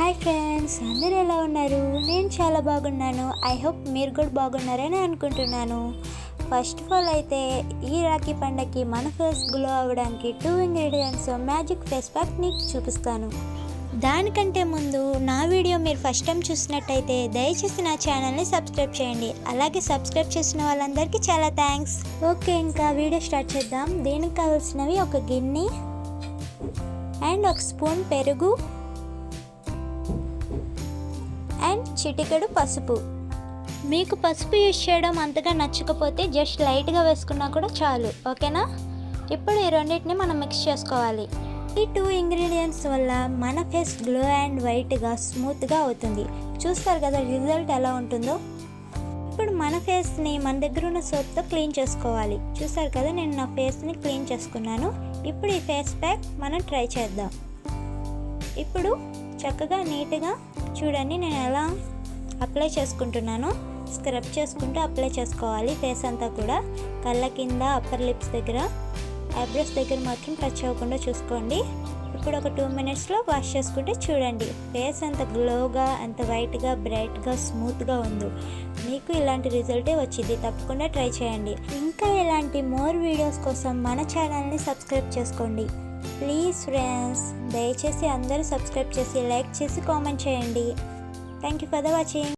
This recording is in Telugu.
హాయ్ ఫ్రెండ్స్ అందరూ ఎలా ఉన్నారు? నేను చాలా బాగున్నాను. ఐ హోప్ మీరు కూడా బాగున్నారని అనుకుంటున్నాను. ఫస్ట్ ఆఫ్ ఆల్ అయితే ఈ రాఖీ పండగకి మన ఫేస్ గ్లో అవ్వడానికి two ingredients magic face pack నీకు చూపిస్తాను. దానికంటే ముందు నా వీడియో మీరు ఫస్ట్ టైం చూసినట్టయితే దయచేసి నా ఛానల్ని సబ్స్క్రైబ్ చేయండి. అలాగే సబ్స్క్రైబ్ చేసిన వాళ్ళందరికీ చాలా థ్యాంక్స్ ఓకే ఇంకా వీడియో స్టార్ట్ చేద్దాం. దీనికి కావాల్సినవి ఒక గిన్నె అండ్ ఒక స్పూన్ పెరుగు. అండ్ చిటికెడు పసుపు. మీకు పసుపు యూజ్ చేయడం అంతగా నచ్చకపోతే జస్ట్ లైట్గా వేసుకున్నా కూడా చాలు ఓకేనా? ఇప్పుడు ఈ రెండింటిని మనం మిక్స్ చేసుకోవాలి. ఈ టూ ఇంగ్రీడియంట్స్ వల్ల మన ఫేస్ గ్లో అండ్ వైట్గా స్మూత్గా అవుతుంది. చూస్తారు కదా రిజల్ట్ ఎలా ఉంటుందో? ఇప్పుడు మన ఫేస్ని మన దగ్గర ఉన్న సోప్తో క్లీన్ చేసుకోవాలి. చూసారు కదా నేను నా ఫేస్ని క్లీన్ చేసుకున్నాను. ఇప్పుడు ఈ ఫేస్ ప్యాక్ మనం ట్రై చేద్దాం. ఇప్పుడు చక్కగా నీట్గా చూడండి నేను ఎలా అప్లై చేసుకుంటున్నాను స్క్రబ్ చేసుకుంటూ అప్లై చేసుకోవాలి. ఫేస్ అంతా కూడా కళ్ళ కింద అప్పర్ లిప్స్ దగ్గర ఐబ్రోస్ దగ్గర మాత్రం టచ్ అవ్వకుండా చూసుకోండి. ఇప్పుడు ఒక టూ మినిట్స్లో వాష్ చేసుకుంటే చూడండి ఫేస్ అంత గ్లోగా అంత వైట్గా బ్రైట్గా స్మూత్గా ఉంది. మీకు ఇలాంటి రిజల్టే వచ్చింది తప్పకుండా ట్రై చేయండి. ఇంకా ఇలాంటి మోర్ వీడియోస్ కోసం మన ఛానల్ని సబ్స్క్రైబ్ చేసుకోండి. ప్లీజ్ ఫ్రెండ్స్ దయచేసి అందరూ సబ్స్క్రైబ్ చేసి లైక్ చేసి కామెంట్ చేయండి. Thank you for the watching